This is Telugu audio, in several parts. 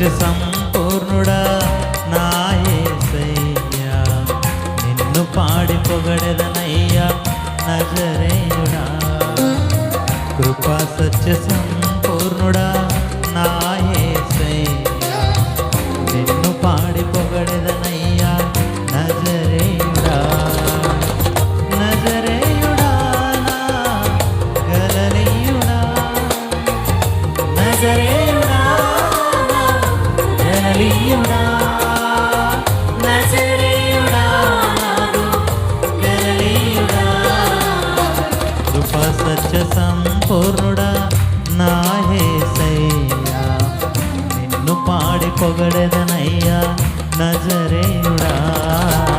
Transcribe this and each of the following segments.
సత్య సంపూర్ణుడా నా నిన్ను పాడి పొగడదనయ్యా నజరేయుడా. కృపా సత్య సంపూర్ణుడా నా నజరేయుడా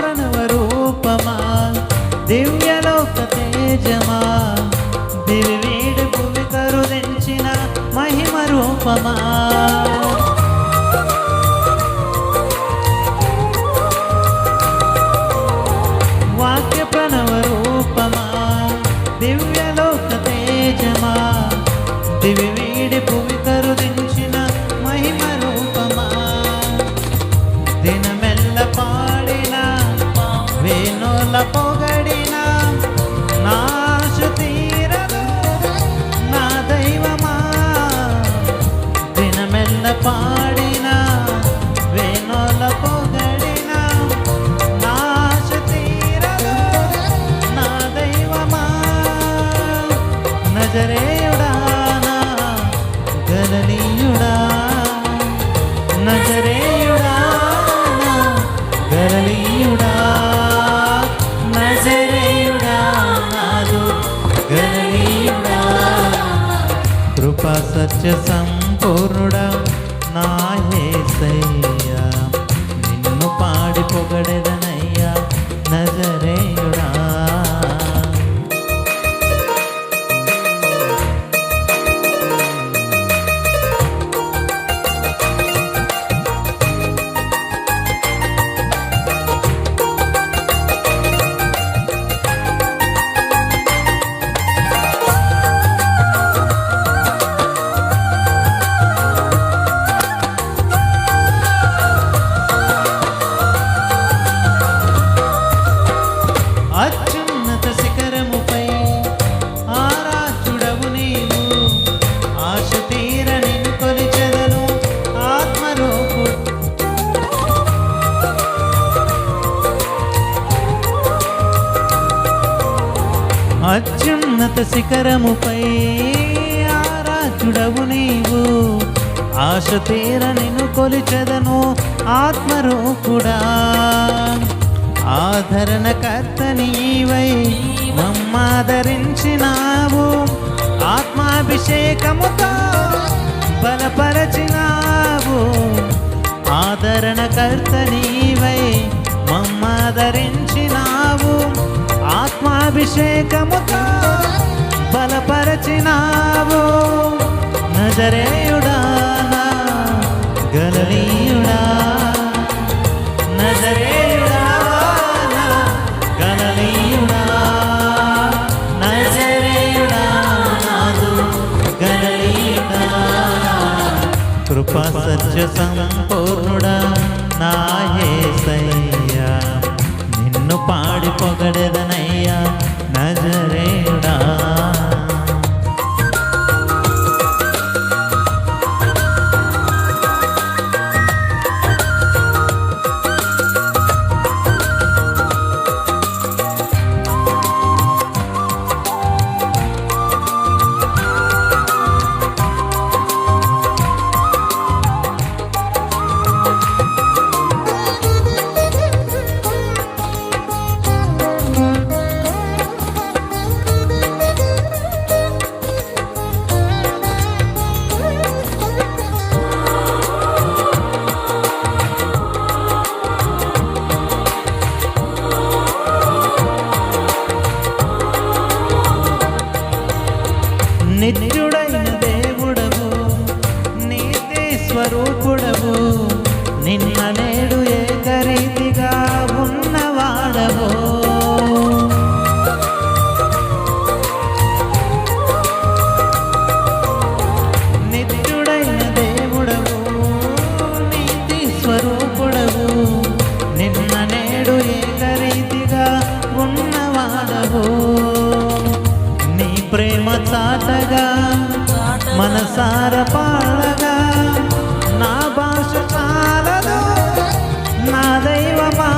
వాక్య ప్రణవ రూపమా? దివ్యలోక తేజమా? దివి భూమి కరుదించిన మహిమ రూపమా? వాక్య ప్రణవ రూపమా? దివ్యలోక తేజమా? దివి వీడి భూమి నజరేయుడా గలనీయుడా నజరేయుడా గలనీయుడా నజరేయుడా నాదు గలనీయుడా కృపా సత్య సంపూర్ణుడా నా యేసయ్యా శిఖరముపై ఆరాచుడవు నీవు. ఆశ తీర నిన్ను కొలిచెదను ఆత్మరూపుడా. ఆదరణ కర్త నీవై మమ్మాదరించినావు. ఆత్మాభిషేకముతో బలపరచినావు. ఆదరణ కర్త నీవై మమ్మాదరించినావు. ఆత్మాభిషేకముతో బలపరచినావు. నజరేయుడా గలనీయుడా. నజరేయుడా గలనీయుడా. నజరేయుడా గలనీయుడా. కృపా సత్య సంపూర్ణుడా నా యేసయ్యా నిన్ను పాడి పొగడెదనయ్యా నజరేయుడా. మనసార పాడగా నా భాష చాలదు నా దైవమా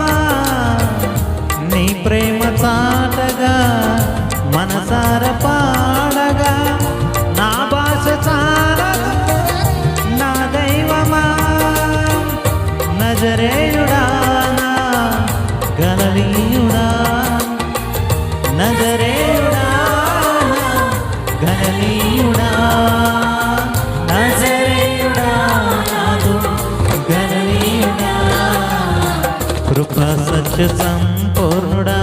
సత్య సంపూర్ణుడా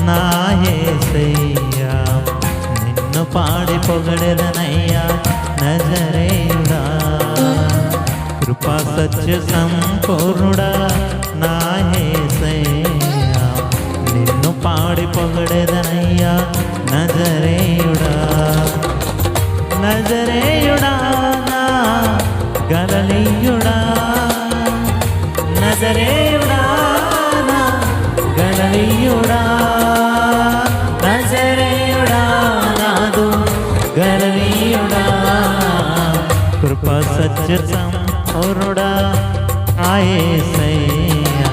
నాయసయ్యా నిన్ను పాడి పొగడెదనయ్యా నజరేయుడా. కృపా సత్య సంపూర్ణుడా నాయసయ్యా నిన్ను పాడి పొగడెదనయ్యా సంపూర్ణుడా ఆయసయ్యా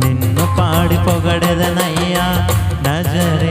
నిన్ను పాడి పొగడెదనయ్యా. నజర